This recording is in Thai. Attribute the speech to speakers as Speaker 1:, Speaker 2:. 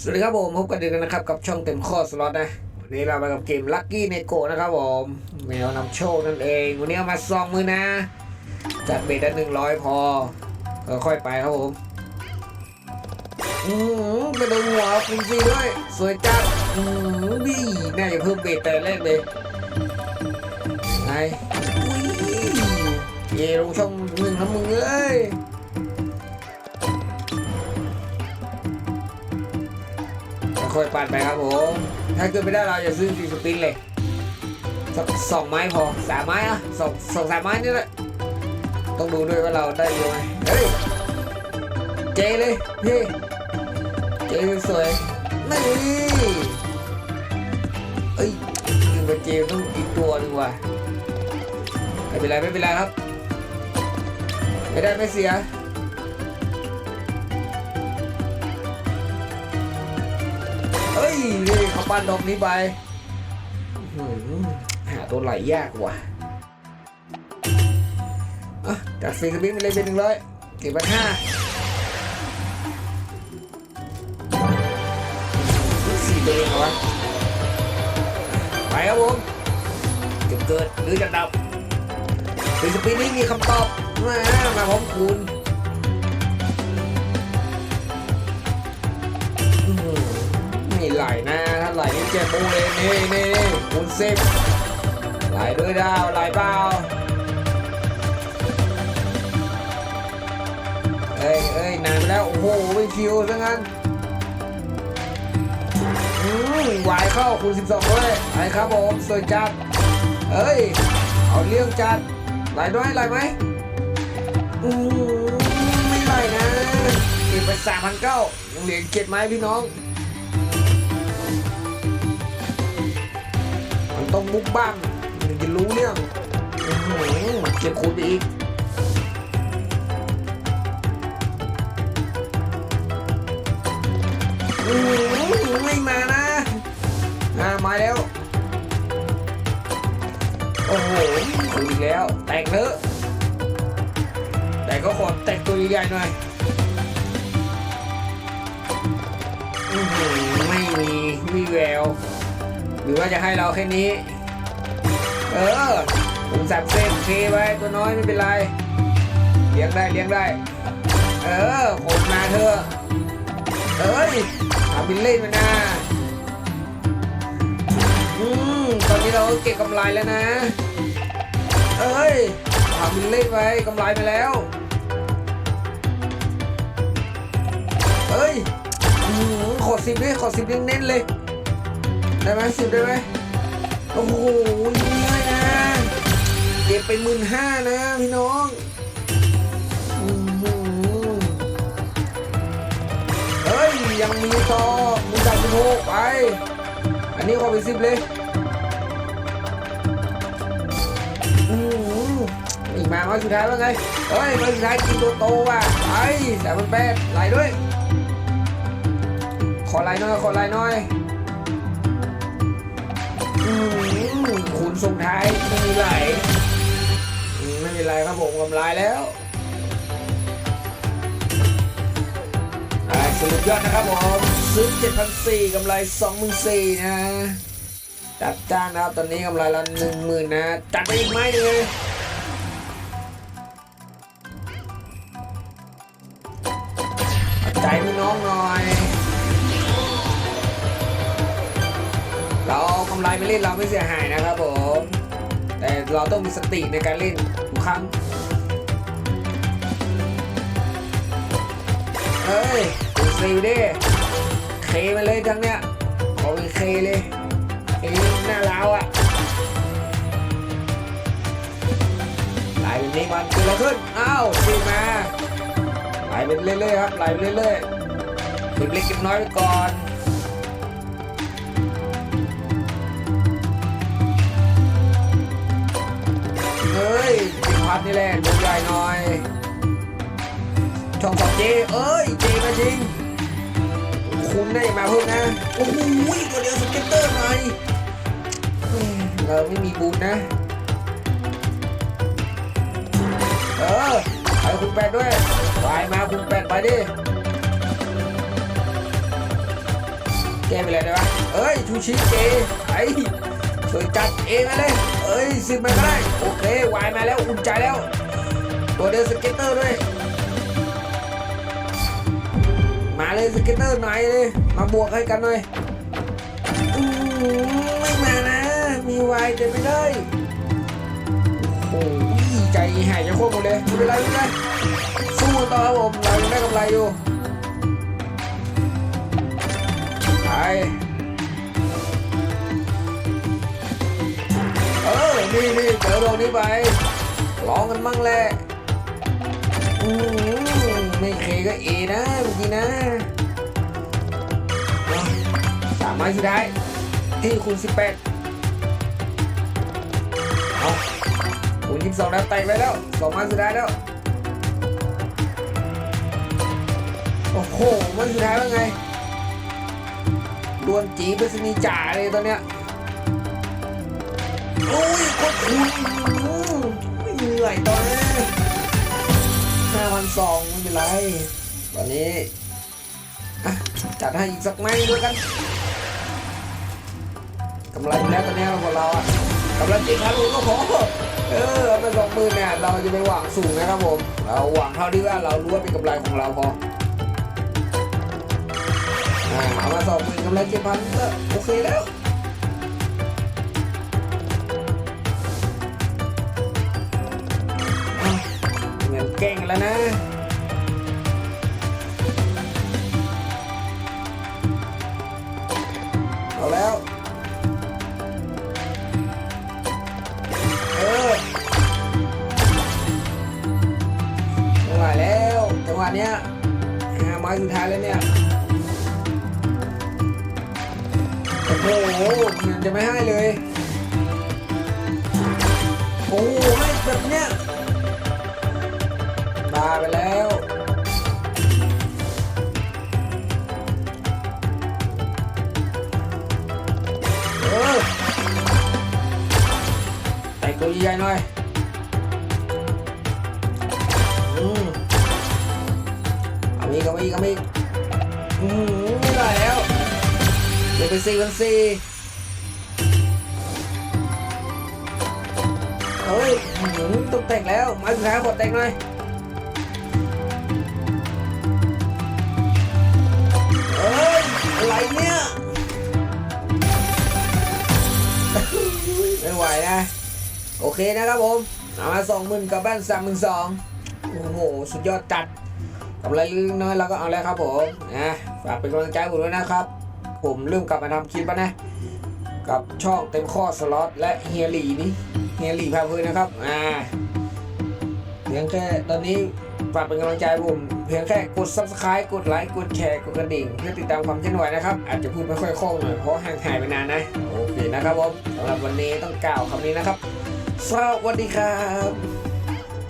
Speaker 1: สวัสดีครับผมพบกันอีกแล้วนะครับกับช่องเต็มข้อสล็อตนะวันนี้เรามากับเกมลั c กี้เนโกนะครับผมแมวนำโชคนั่นเอง วันนี้เอามาซองมือนะ จัดเบรดหนึ่งร้อยพอค่อยไปครับผมอืมไปโดนหัวฟรีๆด้วยสวยจัดอืมดีน่าจะเพิ่มเบรดแต่แรกเลยไงอุ้ยเย่ลงช่องหนึ่งครับมึงเอ้ย ค่อยปั่นไปครับผมถ้าเกิดไม่ได้เราจะซื้อฟีสปินเลยสสองไม้พอสามไม้อะสองสองสามไม้นี่แหละต้องดูด้วยว่าเราได้เยอะไหมเฮ้ยเจเลยพี่เจสวยนี่เอ้ยยิงไปเจต้องอีกตัวหนึงว่ะไม่เป็นไรไม่เป็นไรครับ ไม่ได้ไม่เสีย เฮ้ยเขาปั้นดอกนี้ไปหาตัวไหลยากว่ะอะจากสี่สปินไปเลยเป็นหนึ่งร้อยเก็บไปห้าสี่ตัวเองเหรอวะไปครับผมจะเกิดหรือจะดับสี่สปินนี้มีคำตอบมามาพร้อมคุณ ไม่ไหลนะถ้าไหลนี่เจ็บปูเลยนี่นี่คูณสิบไหลด้วยดาวไหลเปล่าเอ้ยเอ้ยนานแล้วโอ้โหไม่คิวซะงั้นอืมวายเข้าคูณ12ด้วยไอ้ครับผมสวยจัดเอ้ยเอาเรื่องจัดไหลด้วยไหลไหมอืมไม่ไหลนะเก็บไปสามพันเก้าเหลืออีกเจ็ดไม้พี่น้อง ต้องมุกบ้างถึงจะรู้เรื่องอื้อหือเก็บคูณไปอีกอื้อหือไม่มานะอ่ามาแล้ว โอ้โหคูณอีกแล้ว แตกเถอะแต่ก็ขอแตกตัวใหญ่หน่อยอื้อหือไม่มีวี่แวว หรือว่าจะให้เราแค่นี้ เออผมสับเส้นเคไว้ตัวน้อยไม่เป็นไร เลี้ยงได้เลี้ยงได้ เออโคตรมาเถอะเอ้ยทำบินเล่นมานะอืมตอนนี้เราเก็บกำไรแล้วนะ เอ้ยทำบินเล่นไว้กำไรไปแล้วเอ้ยขอสิบดิขอสิบเน้นๆเลย ได้ไหมสิบได้ไหมโอ้โหนี่เลยนะเก็บไปหมื่นห้านะพี่น้องเฮ้ยยังมีต่อมีสามสิบหกไป อันนี้ขอไปสิบเลยอืออีกมามาสุดท้ายว่าไงเฮ้ยมาสุดท้ายกินตัวโตว่ะไปสามพันแปดไหลด้วย ขอไหลหน่อยขอไหลหน่อย ขุนส่งท้ายไม่มีไหลไม่มีไรครับผมกำไรแล้วสรุปยอดนะครับผมซื้อ7,400กำไร24,000นะจัดจ้านนะครับตอนนี้กำไรละ10,000นะจัดไปอีกไหมหนึงเลยใจพี่น้องหน่อย เรากำไรไปเล่นเราไม่เสียหายนะครับผม แต่เราต้องมีสติในการเล่นทุกครั้งเฮ้ยดูซิลดิเคมาเลยทั้งเนี้ยขอเป็นเคเลยเคหน้าเราวอะไหลเป็นนี้มันคือเราขึ้นอ้าวซีมาไหลไปเรื่อยๆครับไหลไปเรื่อยๆเก็บเล็กเก็บน้อยไปก่อน เฮ้ยจิพัดนี่แหละดูใหญ่หน่อยช่องสองเจเอ้ย เจมาจริง คุณได้มาเพิ่มนะ โอ้โหตัวเดียวสเก็ตเตอร์ใหมเราไม่มีบุญนะ เออไปคุณแปดด้วย ไปมาคุณแปดไปดิแกไปเลยได้ปะเอ้ยชูชิเจไอ้ สวยจัดเองมาเลย เอ้ยสิบมันก็ได้ โอเควายมาแล้วอุ่นใจแล้ว ตัวเดินสเก็ตเตอร์ด้วย มาเลยสเก็ตเตอร์หน่อยเลย มาบวกให้กันหน่อยอืไม่มานะ มีวายเต็มไปเลยโอ้โหใจหายจะโคตรหมดเลยไม่เป็นไรไม่เป็นไรสู้ต่อครับผมเรายังได้กำไรอยู่ไป นี่นี่เจอโดนนี้ไปลองกันมั่งแหละอืมไม่เคก็เอนะเมื่อกี้นะเอาสามไม้สุดท้ายที่คุณสิบแปดเอาคุณยี่สิบสองแล้วแตกไปแล้วสองไม้สุดท้ายแล้วโอ้โหไม้สุดท้ายว่าไงดวลจีเป็นสนีจ่าเลยตอนเนี้ย โอ้ยโคตรคุณเหนื่อยตอนนี้ห้าวันสองไม่เป็นไรตอนนี้จัดให้อีกสักไม้ด้วยกันกำไรอยู่แล้วตอนนี้ของเราอะกำไรจีพันลูกก็พอเออเอาไปสองหมื่นเนี่ยเราจะไปหวังสูงนะครับผม เราหวังเท่าที่ว่าเรารู้ว่าเป็นกำไรของเราพอเอามาสองหมื่นกำไรเจ็ดพันก็โอเคแล้ว แล้วนะ เอาแล้ว เออไม่ไหวแล้วจังหวะเนี้ยห้าไม้สุดท้ายแล้วเนี่ยโอ้โหมันจะไม่ให้เลย โอ้โหให้แบบเนี้ยาไปแล้ว เออใส่ตัวใหญ่หน่อยอืมเอาอีกเอาอีกเอาอีกอืมได้แล้วเดี๋ยวไปสี่พันสี่เฮ้ยต้องแต่งแล้ว มาสุดท้ายขอแต่งหน่อย เนี่ย ไม่ไหวนะ โอเคนะครับผมเอามาสองหมื่นกับบ้านสามหมื่นสองโอ้โห สุดยอดจัดกำไรเล็กน้อยเราก็เอาแล้วครับผมนะฝากเป็นกำลังใจผมด้วยนะครับ ผมเริ่มกลับมาทำคลิปแล้วนะ กับช่องเต็มข้อสล็อตและเฮียหลีนี่เฮียหลีพาเพลินนะครับ อ่าเพียงแค่ตอนนี้ ฝากเป็นกำลังใจผมเพียงแค่กด subscribe กดไลค์กดแชร์กดกระดิ่ง เพื่อติดตามความเคลื่อนไหวนะครับ อาจจะพูดไม่ค่อยคล่องหน่อยเพราะห่างหายไปนานนะ โอเคนะครับผมสำหรับวันนี้ต้องกล่าวคำนี้นะครับ สวัสดีครับ